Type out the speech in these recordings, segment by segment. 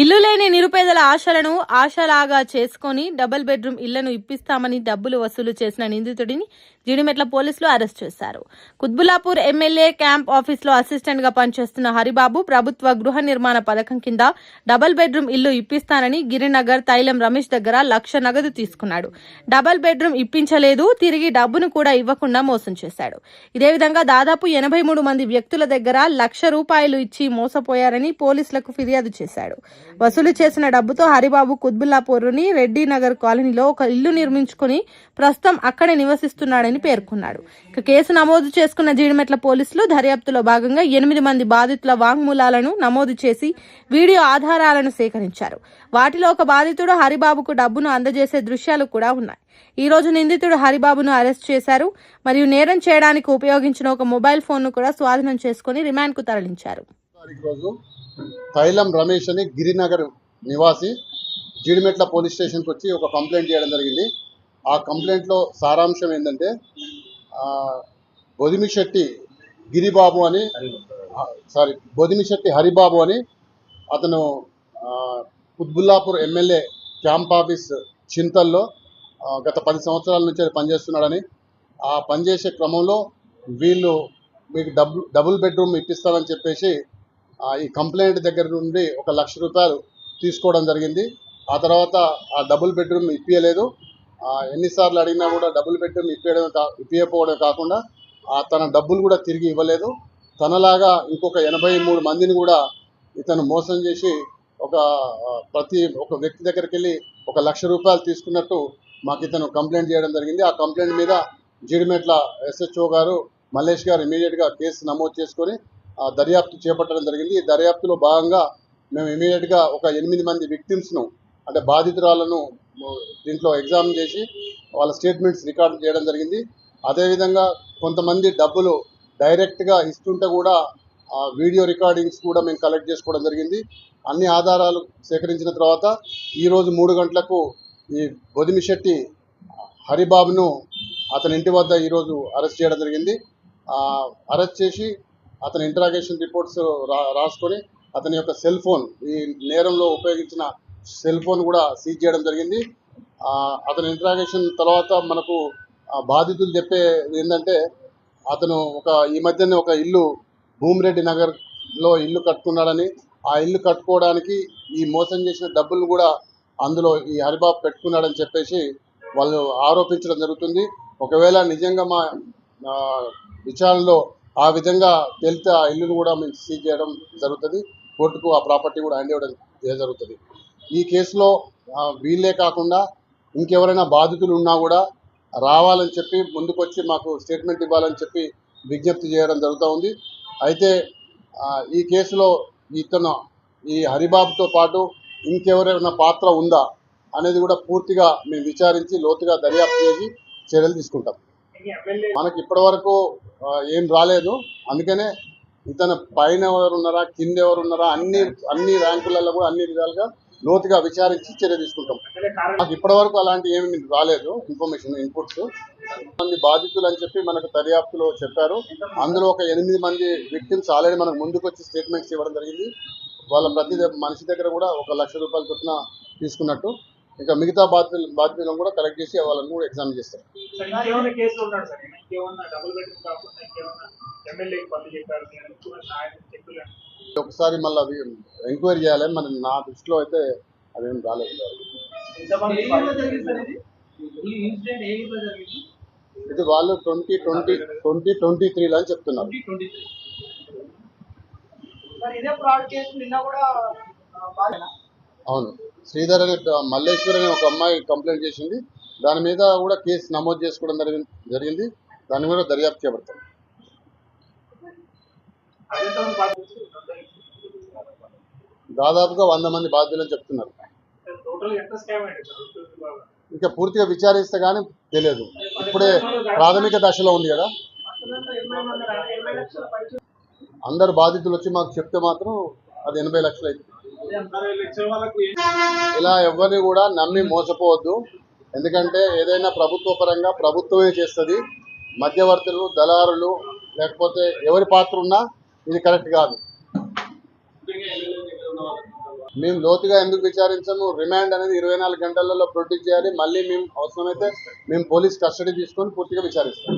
ఇల్లు లేని నిరుపేదల ఆశలను ఆశలాగా చేసుకొని డబుల్ బెడ్రూమ్ ఇళ్ళను ఇప్పిస్తామని డబ్బులు వసూలు చేసిన నిందితుడిని జీడిమెట్ల పోలీసులు అరెస్ట్ చేశారు. కుత్బులాపూర్ ఎమ్మెల్యే క్యాంప్ ఆఫీస్లో అసిస్టెంట్గా పనిచేస్తున్న హరిబాబు ప్రభుత్వ గృహ నిర్మాణ పథకం కింద డబుల్ బెడ్రూమ్ ఇల్లు ఇప్పిస్తానని గిరినగర్ తైలం రమేష్ దగ్గర లక్ష నగదు తీసుకున్నాడు. డబుల్ బెడ్రూమ్ ఇప్పించలేదు తిరిగి డబ్బును కూడా ఇవ్వకుండా మోసం చేశాడు. ఇదే విధంగా దాదాపు ఎనభై మూడు మంది వ్యక్తుల దగ్గర లక్ష రూపాయలు ఇచ్చి మోసపోయారని పోలీసులకు ఫిర్యాదు చేశాడు. వసూలు చేసిన డబ్బుతో హరిబాబు కుత్బుల్లాపూర్ని రెడ్డి నగర్ కాలనీలో ఒక ఇల్లు నిర్మించుకుని ప్రస్తుతం అక్కడే నివసిస్తున్నాడని పేర్కొన్నాడు. ఇక కేసు నమోదు చేసుకున్న జీడిమెట్ల పోలీసులు దర్యాప్తులో భాగంగా ఎనిమిది మంది బాధితుల వాంగ్మూలాలను నమోదు చేసి వీడియో ఆధారాలను సేకరించారు. వాటిలో ఒక బాధితుడు హరిబాబుకు డబ్బును అందజేసే దృశ్యాలు కూడా ఉన్నాయి. ఈ రోజు నిందితుడు హరిబాబును అరెస్ట్ చేశారు. మరియు నేరం చేయడానికి ఉపయోగించిన ఒక మొబైల్ ఫోన్ను కూడా స్వాధీనం చేసుకుని రిమాండ్కు తరలించారు. తైలం రమేష్ అని గిరినగర్ నివాసి జీడిమెట్ల పోలీస్ స్టేషన్కి వచ్చి ఒక కంప్లైంట్ చేయడం జరిగింది. ఆ కంప్లైంట్లో సారాంశం ఏంటంటే బొదిమిశెట్టి గిరిబాబు అని సారీ బొదిమిశెట్టి హరిబాబు అని అతను ఆ, కుత్బుల్లాపూర్ ఎమ్మెల్యే క్యాంప్ ఆఫీస్ చింతల్లో గత పది సంవత్సరాల నుంచి అది పనిచేస్తున్నాడని ఆ పనిచేసే క్రమంలో వీళ్ళు మీకు డబుల్ డబుల్ బెడ్రూమ్ ఇప్పిస్తారని చెప్పేసి ఈ కంప్లైంట్ దగ్గర నుండి ఒక లక్ష రూపాయలు తీసుకోవడం జరిగింది. ఆ తర్వాత ఆ డబుల్ బెడ్రూమ్ ఇప్పించలేదు ఎన్నిసార్లు అడిగినా కూడా డబుల్ బెడ్రూమ్ ఇప్పించడం కా ఇప్పించకపోవడం కాకుండా తన డబ్బులు కూడా తిరిగి ఇవ్వలేదు. తనలాగా ఇంకొక ఎనభై మూడు మందిని కూడా ఇతను మోసం చేసి ఒక ప్రతి ఒక వ్యక్తి దగ్గరికి వెళ్ళి ఒక లక్ష రూపాయలు తీసుకున్నట్టు మాకు ఇతను కంప్లైంట్ చేయడం జరిగింది. ఆ కంప్లైంట్ మీద జీడిమెట్ల ఎస్హెచ్ఓ గారు మల్లేష్ గారు ఇమీడియట్గా కేసు నమోదు చేసుకొని దర్యాప్తు చేపట్టడం జరిగింది. ఈ దర్యాప్తులో భాగంగా మేము ఇమీడియట్గా ఒక ఎనిమిది మంది విక్టిమ్స్ను అంటే బాధితురాలను దీంట్లో ఎగ్జామ్ చేసి వాళ్ళ స్టేట్మెంట్స్ రికార్డ్ చేయడం జరిగింది. అదేవిధంగా కొంతమంది డబ్బులు డైరెక్ట్గా ఇస్తుంటే కూడా ఆ వీడియో రికార్డింగ్స్ కూడా మేము కలెక్ట్ చేసుకోవడం జరిగింది. అన్ని ఆధారాలు సేకరించిన తర్వాత ఈరోజు మూడు గంటలకు ఈ బొదిమిశెట్టి హరిబాబును అతని ఇంటి వద్ద ఈరోజు అరెస్ట్ చేయడం జరిగింది. అరెస్ట్ చేసి అతని ఇంటరాగేషన్ రిపోర్ట్స్ రా రాసుకొని అతని యొక్క సెల్ ఫోన్ ఈ నేరంలో ఉపయోగించిన సెల్ ఫోన్ కూడా సీజ్ చేయడం జరిగింది. అతని ఇంటరాగేషన్ తర్వాత మనకు బాధితులు చెప్పేది ఏంటంటే అతను ఒక ఈ మధ్యనే ఒక ఇల్లు భూమిరెడ్డి నగర్లో ఇల్లు కట్టుకున్నాడని ఆ ఇల్లు కట్టుకోవడానికి ఈ మోసం చేసిన డబ్బులు కూడా అందులో ఈ హరిబాబు పెట్టుకున్నాడని చెప్పేసి వాళ్ళు ఆరోపించడం జరుగుతుంది. ఒకవేళ నిజంగా మా విచారణలో ఆ విధంగా తేలితే ఆ ఇల్లును కూడా మేము సీజ్ చేయడం జరుగుతుంది. కోర్టుకు ఆ ప్రాపర్టీ కూడా హ్యాండ్ ఇవ్వడం జరుగుతుంది. ఈ కేసులో వీళ్ళే కాకుండా ఇంకెవరైనా బాధితులు ఉన్నా కూడా రావాలని చెప్పి ముందుకొచ్చి మాకు స్టేట్మెంట్ ఇవ్వాలని చెప్పి విజ్ఞప్తి చేయడం జరుగుతూ ఉంది. అయితే ఈ కేసులో ఇతను ఈ హరిబాబుతో పాటు ఇంకెవరైనా పాత్ర ఉందా అనేది కూడా పూర్తిగా మేము విచారించి లోతుగా దర్యాప్తు చేసి చర్యలు తీసుకుంటాం. మనకి ఇప్పటి వరకు ఏం రాలేదు. అందుకనే ఇతను పైన ఎవరు ఉన్నారా కింద ఎవరు ఉన్నారా అన్ని అన్ని ర్యాంకులలో కూడా అన్ని విధాలుగా లోతుగా విచారించి చర్య తీసుకుంటాం. మనకి ఇప్పటి వరకు అలాంటి ఏమి రాలేదు ఇన్ఫర్మేషన్ ఇన్పుట్స్ మంది బాధితులు అని చెప్పి మనకు దర్యాప్తులో చెప్పారు. అందులో ఒక ఎనిమిది మంది విక్టిమ్స్ ఆల్రెడీ మనకు ముందుకు వచ్చి స్టేట్మెంట్స్ ఇవ్వడం జరిగింది. వాళ్ళ ప్రతి మనిషి దగ్గర కూడా ఒక లక్ష రూపాయల చొప్పున తీసుకున్నట్టు ఇంకా మిగతా బాధితులు బాధితులను కూడా కలెక్ట్ చేసి వాళ్ళని కూడా ఎగ్జామ్ చేస్తారు. ఒకసారి మళ్ళీ ఎంక్వైరీ చేయాలి మన నా దృష్టిలో అయితే అదేం రాలేదు. ఇది? ఈ ఇన్సిడెంట్ ఏ ఇయర్లో జరిగింది? ఇది వాళ్ళు ట్వంటీ ట్వంటీ ట్వంటీ ట్వంటీ త్రీలో అని చెప్తున్నారు. ట్వంటీ ట్వంటీ త్రీ మరి ఇదే ఫ్రాడ్ కేసు నిన్న కూడా అవును. శ్రీధర్ అనే మల్లేశ్వర్ అనే ఒక అమ్మాయి కంప్లైంట్ చేసింది. దాని మీద కూడా కేసు నమోదు చేసుకోవడం జరిగింది జరిగింది. దాని మీద దర్యాప్తు చేపడతాం దాదాపుగా వంద మంది బాధ్యులని చెప్తున్నారు. ఇంకా పూర్తిగా విచారిస్తే కానీ తెలియదు. ఇప్పుడే ప్రాథమిక దశలో ఉంది కదా. అందరు బాధితులు వచ్చి మాకు చెప్తే మాత్రం అది ఎనభై లక్షలు అవుతుంది ఇలా ఎవరిని కూడా నమ్మి మోసపోవద్దు. ఎందుకంటే ఏదైనా ప్రభుత్వ పరంగా ప్రభుత్వమే చేస్తుంది. మధ్యవర్తులు దళారులు లేకపోతే ఎవరి పాత్ర ఉన్నా ఇది కరెక్ట్ కాదు ముఖ్యంగా ఎమ్మెల్యే దగ్గర ఉన్న వాళ్ళకి మేము లోతుగా ఎందుకు విచారించాము? రిమాండ్ అనేది ఇరవై నాలుగు గంటలలో ప్రొడ్యూస్ చేయాలి. మళ్ళీ మేము అవసరమైతే మేము పోలీస్ కస్టడీ తీసుకొని పూర్తిగా విచారిస్తాం.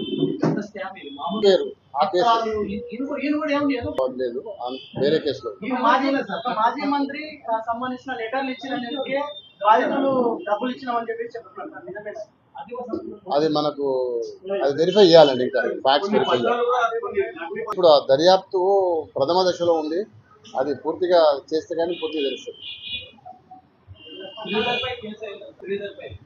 పేరు ఆ కేసు. లేదు వేరే కేసులో. మాజీ మంత్రి సంబంధించిన లెటర్లు బాధితులు డబ్బులు ఇచ్చినామని చెప్తున్నారు అది మనకు అది వెరిఫై చేయాలండి ఇంకా. ఫ్యాక్ట్స్ వెరిఫై ఇప్పుడు ఆ దర్యాప్తు ప్రథమ దశలో ఉంది. అది పూర్తిగా చేస్తే కానీ పూర్తిగా తెలుస్తుంది.